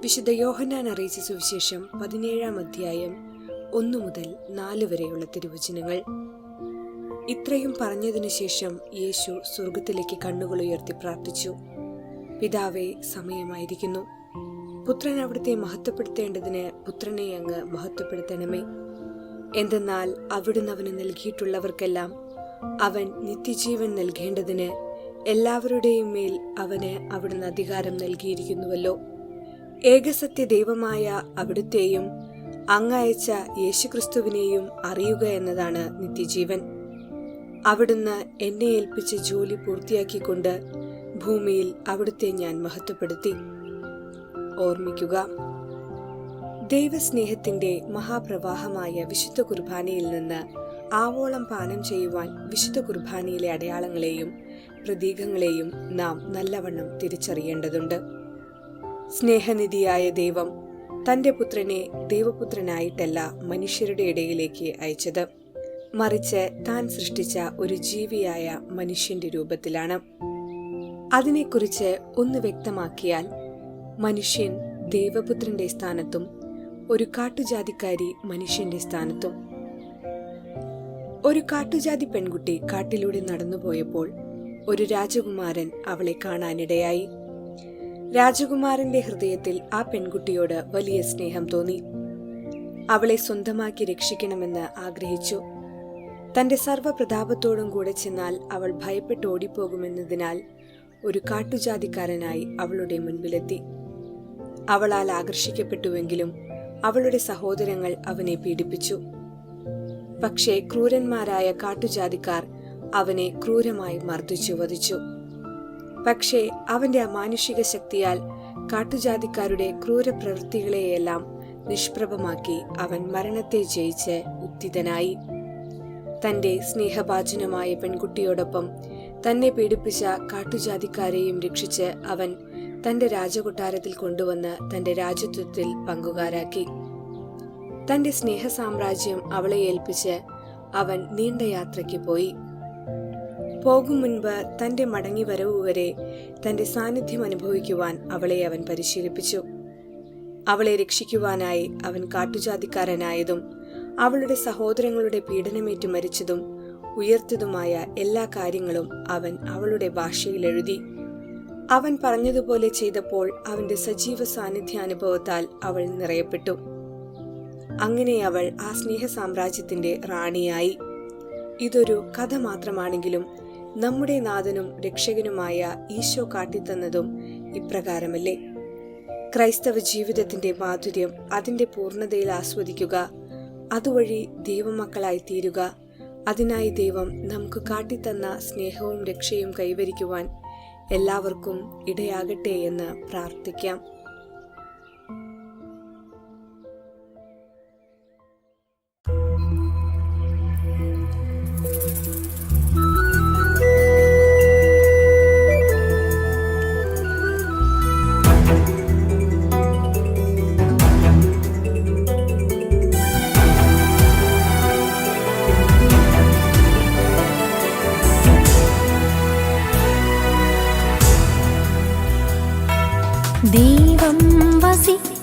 വിശുദ്ധ യോഹന്നാൻ അറിയിച്ച സുവിശേഷം പതിനേഴാം അധ്യായം ഒന്നു മുതൽ നാല് വരെയുള്ള തിരുവചനങ്ങൾ. ഇത്രയും പറഞ്ഞതിനു ശേഷം യേശു സ്വർഗത്തിലേക്ക് കണ്ണുകൾ ഉയർത്തി പ്രാർത്ഥിച്ചു. പിതാവേ സമയമായിരിക്കുന്നു. പുത്രൻ അവിടുത്തെ മഹത്വപ്പെടുത്തേണ്ടതിന് പുത്രനെ അങ്ങ് മഹത്വപ്പെടുത്തണമേ. എന്തെന്നാൽ അവിടുന്ന് അവന് നൽകിയിട്ടുള്ളവർക്കെല്ലാം അവൻ നിത്യജീവൻ നൽകേണ്ടതിന് എല്ലാവരുടെയും മേൽ അവന് അവിടുന്ന് അധികാരം നൽകിയിരിക്കുന്നുവല്ലോ. ഏകസത്യ ദൈവമായ അവിടുത്തെയും അങ്ങയച്ച യേശുക്രിസ്തുവിനെയും അറിയുക എന്നതാണ് നിത്യജീവൻ. അവിടുന്ന് എന്നെ ഏൽപ്പിച്ച ജോലി പൂർത്തിയാക്കിക്കൊണ്ട് ഭൂമിയിൽ അവിടുത്തെ ഞാൻ മഹത്വപ്പെടുത്തി. ഓർമ്മിക്കുക ദൈവസ്നേഹത്തിന്റെ മഹാപ്രവാഹമായ വിശുദ്ധ കുർബാനയിൽ നിന്ന് ആവോളം പാനം ചെയ്യുവാൻ വിശുദ്ധ കുർബാനയിലെ അടയാളങ്ങളെയും പ്രതീകങ്ങളെയും നാം നല്ലവണ്ണം തിരിച്ചറിയേണ്ടതുണ്ട്. സ്നേഹനിധിയായ ദൈവം തന്റെ പുത്രനെ ദൈവപുത്രനായിട്ടല്ല മനുഷ്യരുടെ ഇടയിലേക്ക് അയച്ചത്. മറിച്ച് താൻ സൃഷ്ടിച്ച ഒരു ജീവിയായ മനുഷ്യന്റെ രൂപത്തിലാണ്. അതിനെക്കുറിച്ച് ഒന്ന് വ്യക്തമാക്കിയാൽ മനുഷ്യൻ ദൈവപുത്രന്റെ സ്ഥാനത്തും ഒരു കാട്ടുജാതിക്കാരി മനുഷ്യന്റെ സ്ഥാനത്തും. ഒരു കാട്ടുജാതി പെൺകുട്ടി കാട്ടിലൂടെ നടന്നുപോയപ്പോൾ ഒരു രാജകുമാരൻ അവളെ കാണാനിടയായി. രാജകുമാരന്റെ ഹൃദയത്തിൽ ആ പെൺകുട്ടിയോട് വലിയ സ്നേഹം തോന്നി. അവളെ സ്വന്തമാക്കി രക്ഷിക്കണമെന്ന് ആഗ്രഹിച്ചു. തന്റെ സർവപ്രതാപത്തോടും കൂടെ ചെന്നാൽ അവൾ ഭയപ്പെട്ട് ഓടിപ്പോകുമെന്നതിനാൽ ഒരു കാട്ടുജാതിക്കാരനായി അവളുടെ മുൻപിലെത്തി. അവളാൽ ആകർഷിക്കപ്പെട്ടുവെങ്കിലും അവളുടെ സഹോദരങ്ങൾ അവനെ പീഡിപ്പിച്ചു. പക്ഷേ ക്രൂരന്മാരായ കാട്ടുജാതിക്കാർ അവനെ ക്രൂരമായി മർദ്ദിച്ചു വധിച്ചു. പക്ഷേ അവന്റെ അമാനുഷിക ശക്തിയാൽ കാട്ടുജാതിക്കാരുടെ ക്രൂരപ്രവൃത്തികളെയെല്ലാം നിഷ്പ്രഭമാക്കി അവൻ മരണത്തെ ജയിച്ച് ഉത്തിതനായി. തന്റെ സ്നേഹഭാജനമായ പെൺകുട്ടിയോടൊപ്പം തന്നെ പീഡിപ്പിച്ച കാട്ടുജാതിക്കാരെയും രക്ഷിച്ച് അവൻ തന്റെ രാജകൊട്ടാരത്തിൽ കൊണ്ടുവന്ന് തന്റെ രാജ്യത്വത്തിൽ പങ്കുകാരാക്കി. തന്റെ സ്നേഹ സാമ്രാജ്യം അവളെ ഏൽപ്പിച്ച് അവൻ നീണ്ട യാത്രയ്ക്ക് പോയി. പോകും മുൻപ് തന്റെ മടങ്ങി വരവ് വരെ തന്റെ സാന്നിധ്യം അനുഭവിക്കുവാൻ അവളെ അവൻ പരിശീലിപ്പിച്ചു. അവളെ രക്ഷിക്കുവാനായി അവൻ കാട്ടുജാതിക്കാരനായതും അവളുടെ സഹോദരങ്ങളുടെ പീഡനമേറ്റു മരിച്ചതും ഉയർത്തതുമായ എല്ലാ കാര്യങ്ങളും അവൻ അവളുടെ ഭാഷയിൽ എഴുതി. അവൻ പറഞ്ഞതുപോലെ ചെയ്തപ്പോൾ അവന്റെ സജീവ സാന്നിധ്യാനുഭവത്താൽ അവൾ നിറയപ്പെട്ടു. അങ്ങനെ അവൾ ആ സ്നേഹ സാമ്രാജ്യത്തിന്റെ റാണിയായി. ഇതൊരു കഥ മാത്രമാണെങ്കിലും നമ്മുടെ നാഥനും രക്ഷകനുമായ ഈശോ കാട്ടിത്തന്നതും ഇപ്രകാരമല്ലേ? ക്രൈസ്തവ ജീവിതത്തിന്റെ മാധുര്യം അതിന്റെ പൂർണതയിൽ ആസ്വദിക്കുക. അതുവഴി ദൈവമക്കളായി തീരുക അതിനായി ദൈവം നമുക്ക് കാട്ടിത്തന്ന സ്നേഹവും രക്ഷയും കൈവരിക്കുവാൻ എല്ലാവർക്കും ഇടയാകട്ടെ എന്ന് പ്രാർത്ഥിക്കാം. ദൈവം വസിക്കുന്ന